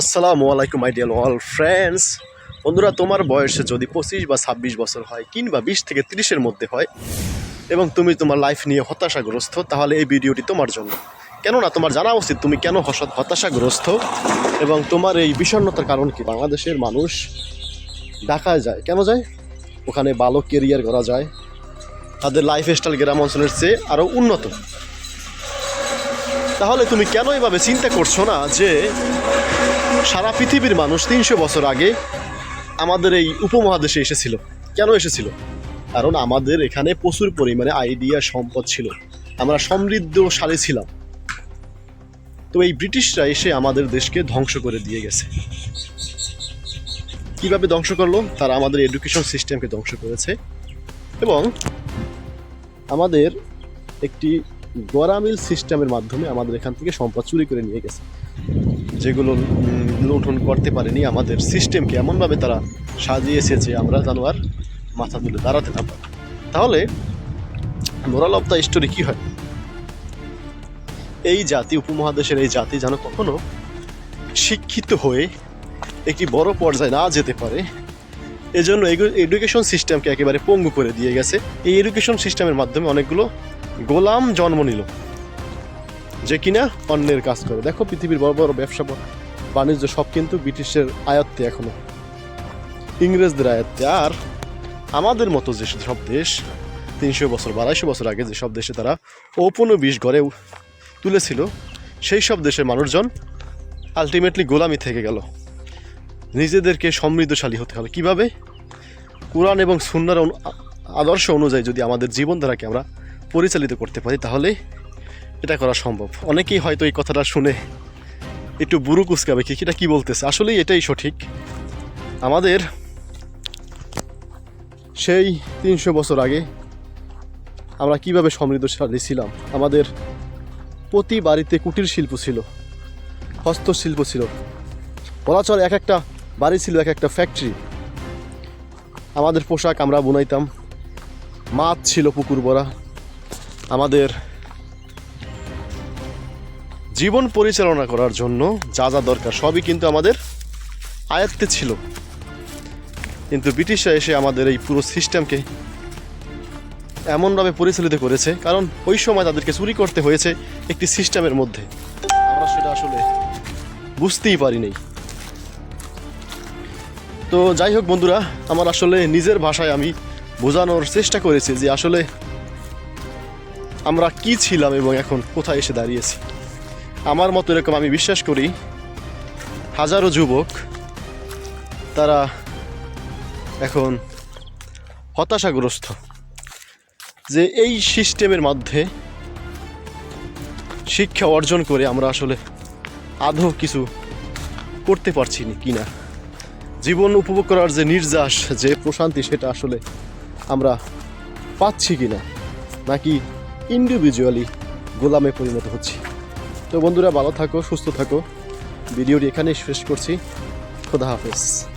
আসসালামু আলাইকুম ideal all friends বন্ধুরা, তোমার বয়সে যদি পঁচিশ বা ছাব্বিশ বছর হয় কিংবা বিশ থেকে তিরিশের মধ্যে হয় এবং তুমি তোমার লাইফ নিয়ে হতাশাগ্রস্ত, তাহলে এই ভিডিওটি তোমার জন্য। কেননা, তোমার জানা উচিত তুমি কেন হতাশাগ্রস্ত এবং তোমার এই বিষণ্ণতার কারণ কি? বাংলাদেশের মানুষ ঢাকায় যায়। কেন যায়? ওখানে ভালো কেরিয়ার করা যায়। তাদের লাইফ স্টাইল গ্রাম অঞ্চলের চেয়ে আরও উন্নত। তাহলে তুমি কেন এভাবে চিন্তা করছ না যে সারা পৃথিবীর মানুষ তিনশো বছর আগে আমাদের এই উপমহাদেশে এসেছিল? কেন এসেছিল? কারণ আমাদের এখানে প্রচুর পরিমাণে আইডিয়া সম্পদ ছিল। আমরা সমৃদ্ধশালী ছিলাম। তো এই ব্রিটিশরা এসে আমাদের দেশকে ধ্বংস করে দিয়ে গেছে। কীভাবে ধ্বংস করল? তারা আমাদের এডুকেশন সিস্টেমকে ধ্বংস করেছে। এবং আমাদের একটি গরামিল সিস্টেমের মাধ্যমে আমাদের এখান থেকে সম্পদ চুরি করে নিয়ে গেছে। যেগুলো উম, লুণ্ঠন করতে পারেনি আমাদের সিস্টেমকে। এমনভাবে তারা সাজিয়েছে যে আমরা যেন আর মাথা তুলে দাঁড়াতে না পারি। তাহলে মোরাল অফ দ্য স্টোরি কী হয়? এই জাতি উপমহাদেশের এই জাতি যেন কখনো শিক্ষিত হয়ে একটি বড় পর্যায়ে না যেতে পারে এজন্য এডুকেশন সিস্টেমকে একেবারে পঙ্গু করে দিয়ে গেছে। এই এডুকেশন সিস্টেমের মাধ্যমে অনেকগুলো গোলাম জন্ম নিল। যে কিনা অন্যের কাজ করে। দেখো পৃথিবীর বড় বড় ব্যবসা বাণিজ্য সব কিন্তু ব্রিটিশের আয়ত্তে এখনও। ইংরেজদের আয়ত্তে। আর আমাদের মতো যে সব দেশ, তিনশো বছর বা বছর আগে যেসব দেশে তারা ঔপনিবেশ গড়ে তুলেছিল, সেই সব দেশের মানুষজন আলটিমেটলি গোলামি থেকে গেল। নিজেদেরকে সমৃদ্ধশালী হতে হবে কীভাবে? কোরআন এবং সুন্নার আদর্শ অনুযায়ী যদি আমাদের জীবনধারাকে আমরা পরিচালিত করতে পারি, তাহলে এটা করা সম্ভব। অনেকেই হয়তো এই কথাটা শুনে একটু বুড়ো কুচকাবে কি এটা কি বলতেছে? আসলেই এটাই সঠিক। আমাদের সেই তিনশো বছর আগে আমরা কীভাবে সমৃদ্ধশালী ছিলাম? আমাদের প্রতি বাড়িতে কুটির শিল্প ছিল, হস্তশিল্প ছিল। বলা এক একটা বাড়ি ছিল, এক একটা ফ্যাক্টরি আমাদের পোশাক আমরা বুনাইতাম, মাছ ছিল পুকুর ভরা। আমাদের জীবন পরিচালনা করার জন্য যা যা দরকার সবই কিন্তু আমাদের আয়ত্তে ছিল। কিন্তু ব্রিটিশরা এসে আমাদের এই পুরো সিস্টেমকে এমনভাবে পরিচালিত করেছে, কারণ ওই সময় তাদেরকে চুরি করতে হয়েছে একটি সিস্টেমের মধ্যে। আমরা সেটা আসলে বুঝতেই পারিনি। তো যাই হোক বন্ধুরা, আমার আসলে নিজের ভাষায় আমি বোঝানোর চেষ্টা করেছি যে আসলে আমরা কি ছিলাম এবং এখন কোথায় এসে দাঁড়িয়েছি? আমার মতো এরকম আমি বিশ্বাস করি, হাজারো যুবক, তারা এখন হতাশাগ্রস্ত যে এই সিস্টেমের মধ্যে শিক্ষা অর্জন করে আমরা আসলে আদৌ কিছু করতে পারছি না কিনা জীবন উপভোগ করার যে নির্যাস, যে প্রশান্তি, সেটা আসলে আমরা পাচ্ছি কি না? নাকি ইন্ডিভিজুয়ালি গোলামে পরিণত হচ্ছি। তো বন্ধুরা, ভালো থাকো, সুস্থ থাকো। ভিডিওটি এখানেই শেষ করছি। খোদা হাফেজ।